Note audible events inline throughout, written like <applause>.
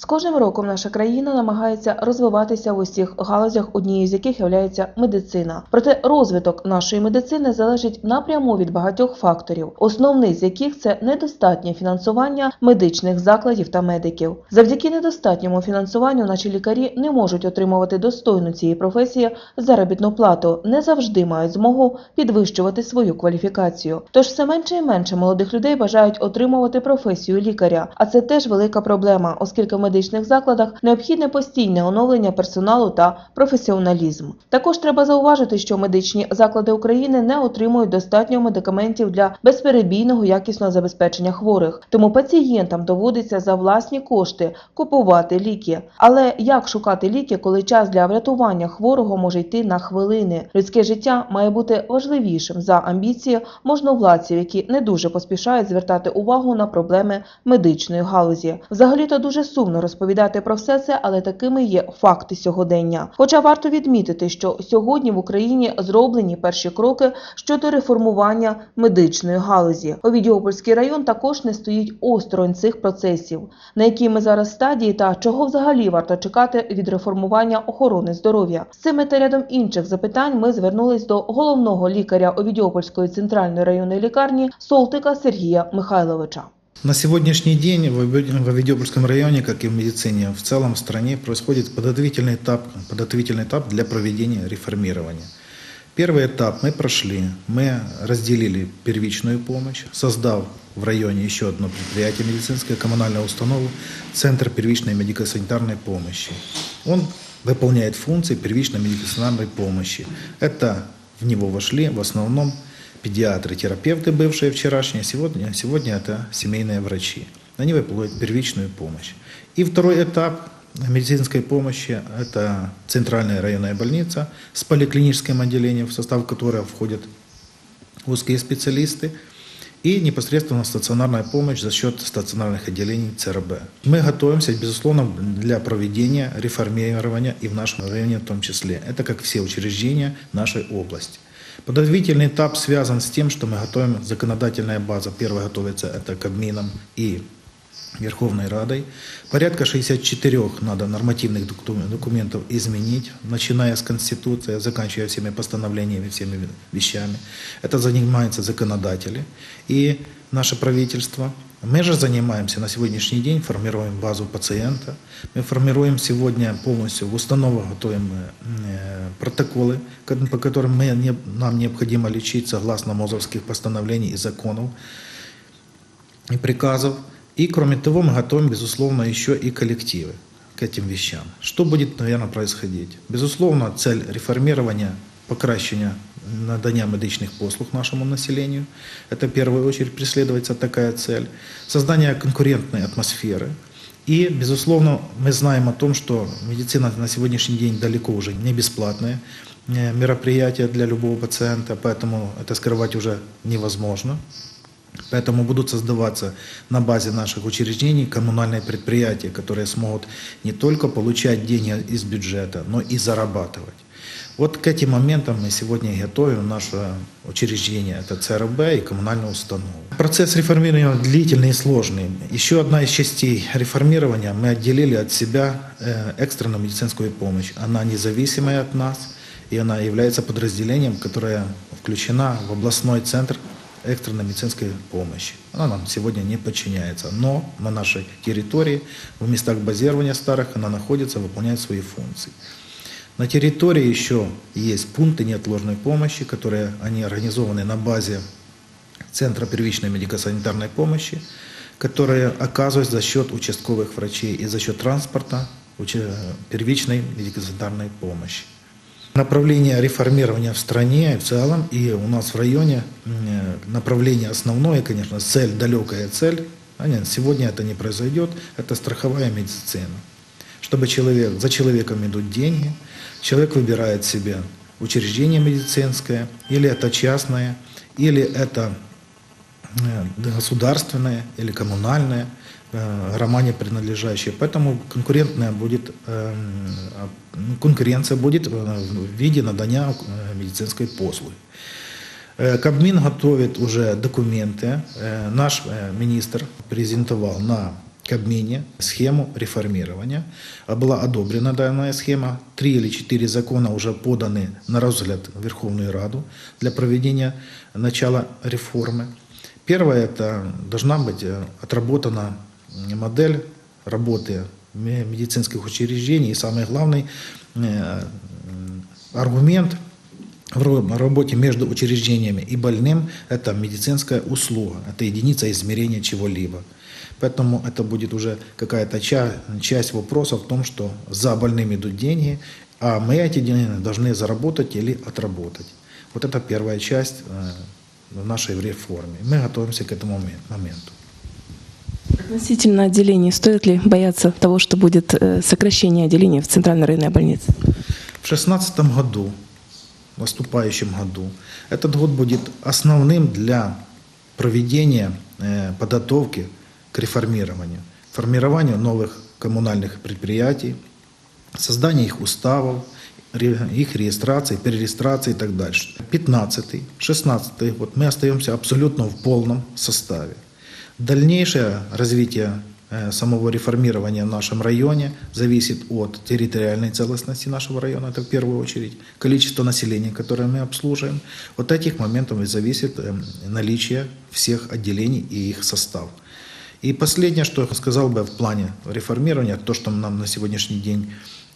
З кожним роком наша країна намагається розвиватися в усіх галузях, однією з яких є медицина. Проте розвиток нашої медицини залежить напряму від багатьох факторів, основний з яких це недостатнє фінансування медичних закладів та медиків. Завдяки недостатньому фінансуванню наші лікарі не можуть отримувати достойну цієї професії заробітну плату, не завжди мають змогу підвищувати свою кваліфікацію. Тож все менше і менше молодих людей бажають отримувати професію лікаря, а це теж велика проблема, оскільки в медичних закладах необхідне постійне оновлення персоналу та професіоналізм. Також треба зауважити, що медичні заклади України не отримують достатньо медикаментів для безперебійного якісного забезпечення хворих, тому пацієнтам доводиться за власні кошти купувати ліки. Але як шукати ліки, коли час для врятування хворого може йти на хвилини? Людське життя має бути важливішим за амбіції можновладців, які не дуже поспішають звертати увагу на проблеми медичної галузі. Взагалі-то дуже сумно розповідати про все це, але такими є факти сьогодення. Хоча варто відмітити, що сьогодні в Україні зроблені перші кроки щодо реформування медичної галузі. Овідіопольський район також не стоїть осторонь цих процесів. На якій ми зараз стадії та чого взагалі варто чекати від реформування охорони здоров'я? З цими та рядом інших запитань ми звернулись до головного лікаря Овідіопольської центральної районної лікарні Солтика Сергія Михайловича. На сегодняшний день в Авидиопольском районе, как и в медицине в целом в стране, происходит подготовительный этап, подготовительный этап для проведения реформирования. Первый этап мы прошли. Мы разделили первичную помощь, создав в районе еще одно предприятие медицинское, коммунальную установу, Центр первичной медико-санитарной помощи. Он выполняет функции первичной медико-санитарной помощи. Это в него вошли в основном педиатры, терапевты бывшие вчерашние, сегодня, сегодня это семейные врачи. Они выполняют первичную помощь. И второй этап медицинской помощи – это центральная районная больница с поликлиническим отделением, в состав которого входят узкие специалисты, и непосредственно стационарная помощь за счет стационарных отделений ЦРБ. Мы готовимся, безусловно, для проведения реформирования и в нашем районе в том числе. Это как все учреждения нашей области. Подготовительный этап связан с тем, что мы готовим законодательная база. Первая готовится это Кабмином и Верховной Радой. Порядка 64 надо нормативных доку- документов изменить, начиная с Конституции, заканчивая всеми постановлениями, всеми вещами. Это занимаются законодатели и наше правительство. Мы же занимаемся на сегодняшний день, формируем базу пациента. Мы формируем сегодня полностью в установах, готовим э, протоколы, ко- по которым мы, нам необходимо лечить согласно МОЗовских постановлений и законов и приказов. И кроме того, мы готовим, безусловно, еще и коллективы к этим вещам. Что будет, наверное, происходить? Безусловно, цель реформирования, покращення надання медичних послуг нашему населению. Это в первую очередь преследуется такая цель. Создание конкурентной атмосферы. И, безусловно, мы знаем о том, что медицина на сегодняшний день далеко уже не бесплатное э, мероприятие для любого пациента, поэтому это скрывать уже невозможно. Поэтому будут создаваться на базе наших учреждений коммунальные предприятия, которые смогут не только получать деньги из бюджета, но и зарабатывать. Вот к этим моментам мы сегодня готовим наше учреждение, это ЦРБ и коммунальную установу. Процесс реформирования длительный и сложный. Еще одна из частей реформирования, мы отделили от себя э, экстренную медицинскую помощь. Она независимая от нас, и она является подразделением, которое включена в областной центр экстренной медицинской помощи. Она нам сегодня не подчиняется, но на нашей территории, в местах базирования старых, она находится, выполняет свои функции. На территории еще есть пункты неотложной помощи, которые они организованы на базе Центра первичной медико-санитарной помощи, которые оказываются за счет участковых врачей и за счет транспорта первичной медико-санитарной помощи. Направление реформирования в стране в целом и у нас в районе направление основное, конечно, цель, далекая цель. А нет, сегодня это не произойдет, это страховая медицина. Чтобы человек, за человеком идут деньги, человек выбирает себе учреждение медицинское, или это частное, или это э, государственное или коммунальное, э, романе принадлежащее. Поэтому конкурентная будет, э, конкуренция будет в виде надания медицинской послуги. Кабмин готовит уже документы. Наш министр презентовал на Кабмине схему реформирования. А Была одобрена данная схема. Три или четыре закона уже поданы на разгляд в Верховную Раду для проведения начала реформы. Первое – это должна быть э, отработана модель работы ме- медицинских учреждений. И самый главный э, аргумент в работе между учреждениями и больным – это медицинская услуга, это единица измерения чего-либо. Поэтому это будет уже какая-то ча- часть вопроса в том, что за больными идут деньги, а мы эти деньги должны заработать или отработать. Вот это первая часть э, в нашей реформе. Мы готовимся к этому момен- моменту. Относительно отделений, стоит ли бояться того, что будет э, сокращение отделений в Центральной районной больнице? В 2016 году, в наступающем году, этот год будет основным для проведения э, подготовки реформированию, формированию новых коммунальных предприятий, создания их уставов, их регистрации, перерегистрации и так дальше. 15 16 год мы остаемся абсолютно в полном составе. Дальнейшее развитие э, самого реформирования в нашем районе зависит от территориальной целостности нашего района, это в первую очередь, количество населения, которое мы обслуживаем. От этих моментов и зависит э, наличие всех отделений и их состав. И последнее, что я сказал бы в плане реформирования, то, что нам на сегодняшний день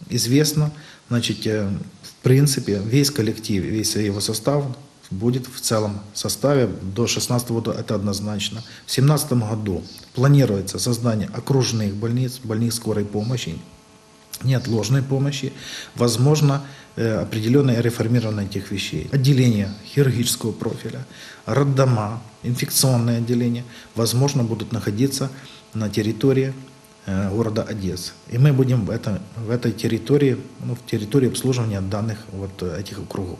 известно, значит, э, в принципе, весь коллектив, весь его состав будет в целом составе до 16 года, это однозначно. В 2017 году планируется создание окружных больниц, больниц скорой помощи, неотложной помощи, возможно, э, определенное реформирование этих вещей. Отделение хирургического профиля, роддома, инфекционное отделение, возможно, будут находиться на территории э, города Одессы. И мы будем в, это, в этой территории, ну, в территории обслуживания данных вот этих округов.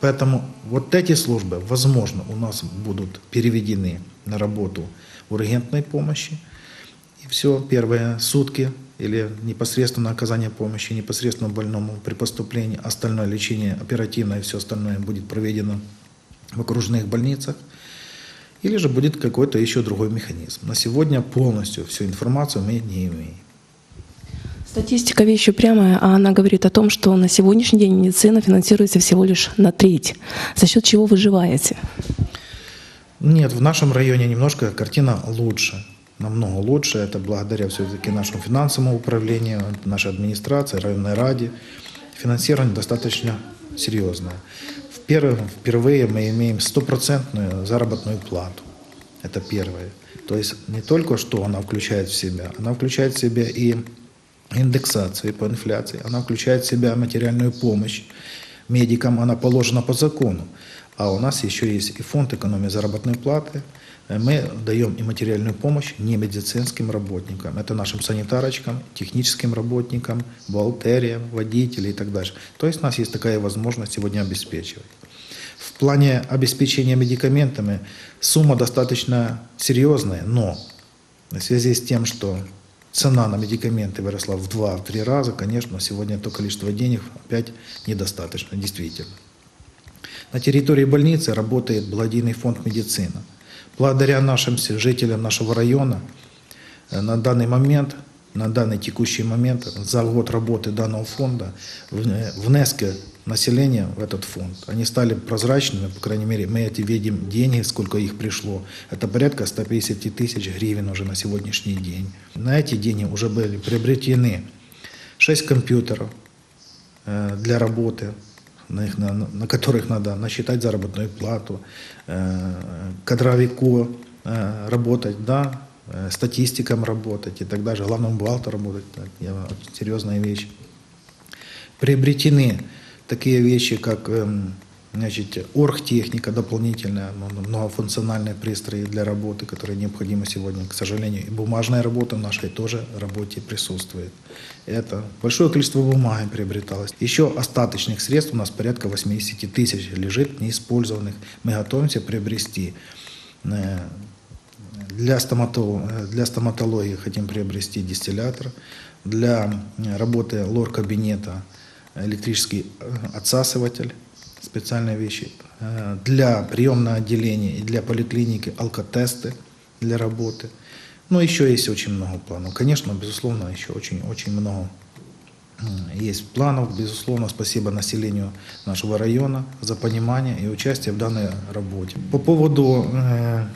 Поэтому вот эти службы, возможно, у нас будут переведены на работу ургентной помощи, и все, первые сутки или непосредственно оказание помощи непосредственно больному при поступлении, остальное лечение оперативное и все остальное будет проведено в окружных больницах. Или же будет какой-то еще другой механизм. На сегодня полностью всю информацию мы не имеем. Статистика вещь упрямая, а она говорит о том, что на сегодняшний день медицина финансируется всего лишь на треть. За счет чего выживаете? Нет, в нашем районе немножко картина лучше. Намного лучше. Это благодаря все-таки нашему финансовому управлению, нашей администрации, районной раде. Финансирование достаточно серьезное. В первый- Впервые мы имеем стопроцентную заработную плату. Это первое. То есть не только что она включает в себя, она включает в себя и индексацию по инфляции, она включает в себя материальную помощь медикам, она положена по закону. А у нас еще есть и фонд экономии заработной платы. Э, Мы даем и материальную помощь немедицинским работникам. Это нашим санитарочкам, техническим работникам, бухгалтериям, водителям и так дальше. То есть у нас есть такая возможность сегодня обеспечивать. В плане обеспечения медикаментами сумма достаточно серьезная, но в связи с тем, что цена на медикаменты выросла в 2-3 раза, конечно, сегодня то количество денег опять недостаточно, действительно. На территории больницы работает благодійный фонд «Медицина». Благодаря нашим жителям нашего района э, на данный момент, на данный текущий момент, за год работы данного фонда, внески населения в этот фонд, они стали прозрачными, по крайней мере, мы эти видим деньги, сколько их пришло. Это порядка 150 тысяч гривен уже на сегодняшний день. На эти деньги уже были приобретены 6 компьютеров э, для работы, на, их, на, на которых надо насчитать заработную плату, э, кадровику э, работать, да, э, статистикам работать и так далее, главному бухгалтеру работать. Так, я- серьезная вещь. Приобретены такие вещи, как эм, значит, оргтехника дополнительная, многофункциональные пристрои для работы, которые необходимы сегодня, к сожалению. И бумажная работа в нашей тоже работе присутствует. Это большое количество бумаги приобреталось. Еще остаточных средств у нас порядка 80 тысяч лежит неиспользованных. Мы готовимся приобрести э, для, стоматолога, для стоматологии хотим приобрести дистиллятор. Для э, работы лор-кабинета электрический э, отсасыватель, специальные вещи. Э, Для приемного отделения и для поликлиники алкотесты для работы. Но еще есть очень много планов. Конечно, безусловно, еще очень-очень много есть планов. Безусловно, спасибо населению нашего района за понимание и участие в данной работе. По поводу э,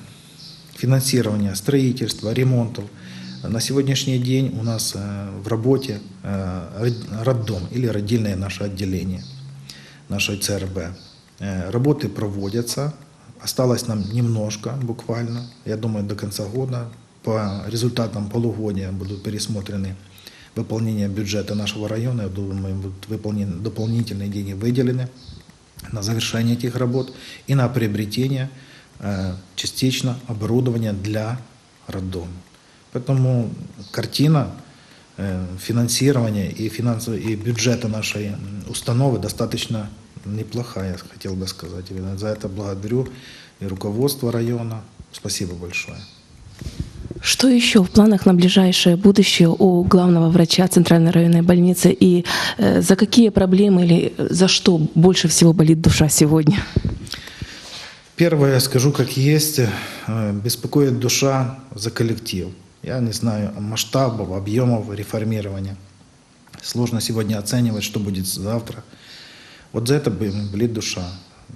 финансирования строительства, ремонтов. На сегодняшний день у нас э, в работе род- роддом или родильное наше отделение нашей ЦРБ. Работы проводятся. Осталось нам немножко, буквально. Я думаю, до конца года по результатам полугодия будут пересмотрены выполнение бюджета нашего района. Я думаю, будут выполнены дополнительные деньги выделены на завершение этих работ и на приобретение э, частично оборудования для роддома. Поэтому картина финансирования и, финансового, и бюджета нашей установы достаточно неплохая, хотел бы сказать. За это благодарю и руководство района. Спасибо большое. Что еще в планах на ближайшее будущее у главного врача Центральной районной больницы и э, за какие проблемы или за что больше всего болит душа сегодня? Первое скажу как есть. Э, Беспокоит душа за коллектив. Я не знаю масштабов, объемов реформирования. Сложно сегодня оценивать, что будет завтра. Вот за это болит душа.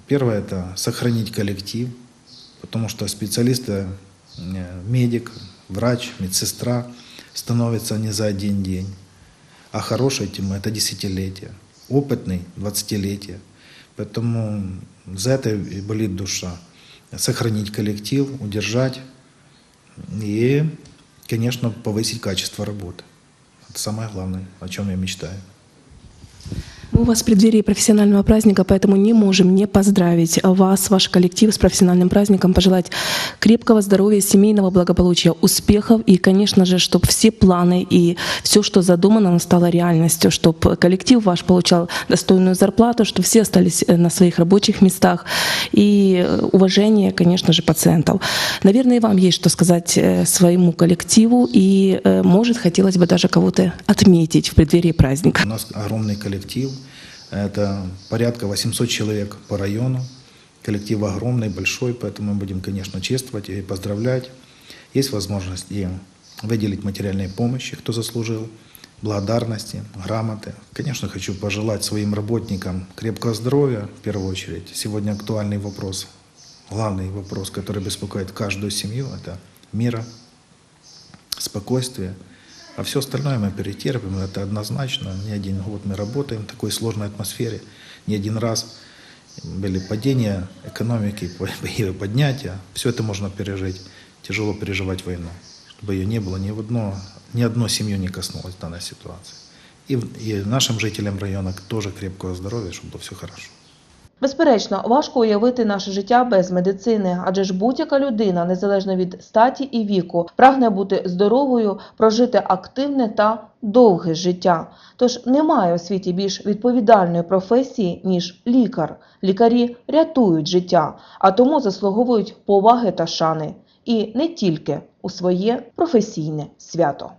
Первое – это сохранить коллектив, потому что специалисты, э, медик, врач, медсестра становятся не за один день. А хороший тем это десятилетие. Опытный – двадцатилетие. Поэтому за это и болит душа. Сохранить коллектив, удержать и, конечно, повысить качество работы. Это самое главное, о чем я мечтаю. Мы у вас в преддверии профессионального праздника, поэтому не можем не поздравить вас, ваш коллектив с профессиональным праздником, пожелать крепкого здоровья, семейного благополучия, успехов и, конечно же, чтобы все планы и все, что задумано, стало реальностью, чтобы коллектив ваш получал достойную зарплату, чтобы все остались э, на своих рабочих местах и э, уважение, конечно же, пациентов. Наверное, и вам есть что сказать э, своему коллективу и, может, хотелось бы даже кого-то отметить в преддверии праздника. У нас огромный коллектив. Это порядка 800 человек по району. Коллектив огромный, большой, поэтому мы будем, конечно, чествовать и поздравлять. Есть возможность и выделить материальной помощи, кто заслужил, благодарности, грамоты. Конечно, хочу пожелать своим работникам крепкого здоровья, в первую очередь. Сегодня актуальный вопрос, главный вопрос, который беспокоит каждую семью, это мира, спокойствия. А все остальное мы перетерпим, это однозначно. Не один год мы работаем в такой сложной атмосфере. Не один раз были падения экономики, <laughs> и поднятия. Все это можно пережить. Тяжело переживать войну. Чтобы ее не было, ни, в одно, ни одну семью не коснулась данной ситуации. И, и нашим жителям района тоже крепкого здоровья, чтобы было все хорошо. Безперечно, важко уявити наше життя без медицини, адже ж будь-яка людина, незалежно від статі і віку, прагне бути здоровою, прожити активне та довге життя. Тож немає у світі більш відповідальної професії, ніж лікар. Лікарі рятують життя, а тому заслуговують поваги та шани. І не тільки у своє професійне свято.